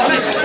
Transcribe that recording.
감사합니다.